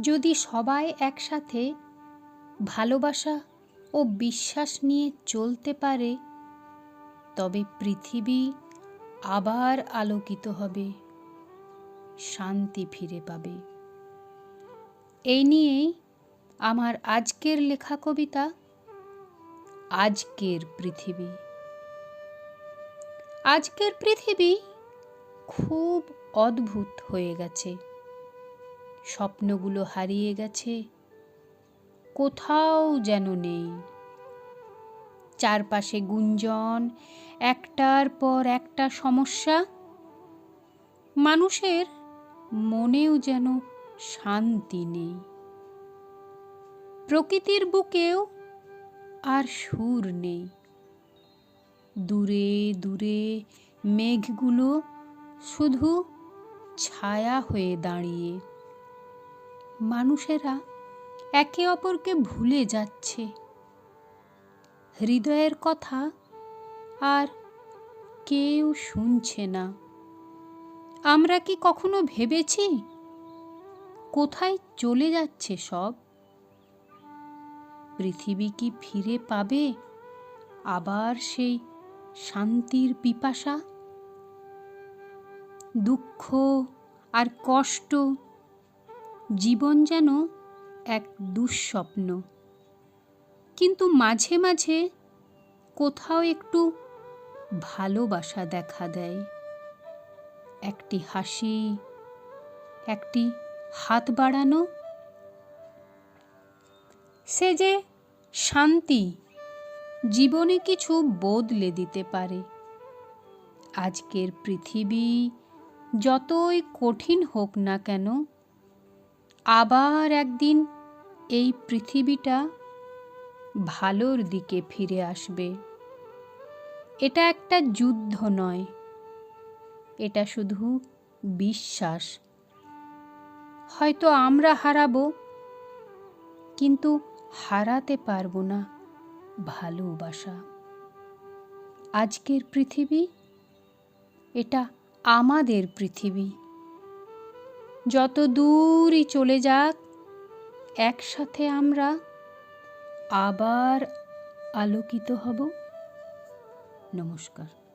যদি সবাই একসাথে ভালোবাসা ও বিশ্বাস নিয়ে চলতে পারে, তবে পৃথিবী আবার আলোকিত হবে, শান্তি ফিরে পাবে। এই নিয়েই আমার আজকের লেখা কবিতা, আজকের পৃথিবী। আজকের পৃথিবী খুব অদ্ভুত হয়ে গেছে। স্বপ্নগুলো হারিয়ে গেছে। কোথাও যেন নেই। চারপাশে গুঞ্জন, একটার পর একটা সমস্যা। মানুষের মনেও যেন শান্তি নেই। প্রকৃতির বুকেও আর সুর নেই। দূরে দূরে মেঘগুলো শুধু ছায়া হয়ে দাঁড়িয়ে। মানুষেরা একে অপরকে ভুলে যাচ্ছে। হৃদয়ের কথা আর কেউ শুনছে না। আমরা কি কখনো ভেবেছি? কোথায় চলে যাচ্ছে সব? পৃথিবী কি ফিরে পাবে? আবার সেই শান্তির পিপাসা? দুঃখ আর কষ্ট জীবন যেন এক দুঃস্বপ্ন। কিন্তু মাঝে মাঝে কোথাও একটু ভালোবাসা দেখা দেয়। একটি হাসি, একটি হাত বাড়ানো। সে যে শান্তি জীবনে কিছু বদলে দিতে পারে। আজকের পৃথিবী যতই কঠিন হোক না কেন আবার একদিন এই পৃথিবীটা ভালোর দিকে ফিরে আসবে। এটা একটা যুদ্ধ নয়, এটা শুধু বিশ্বাস। হয়তো আমরা হারাবো, কিন্তু হারাতে পারব না ভালোবাসা। আজকের পৃথিবী এটা আমাদের পৃথিবী। যত দূরই চলে যাক একসাথে আমরা আবার আলোকিত হব। নমস্কার।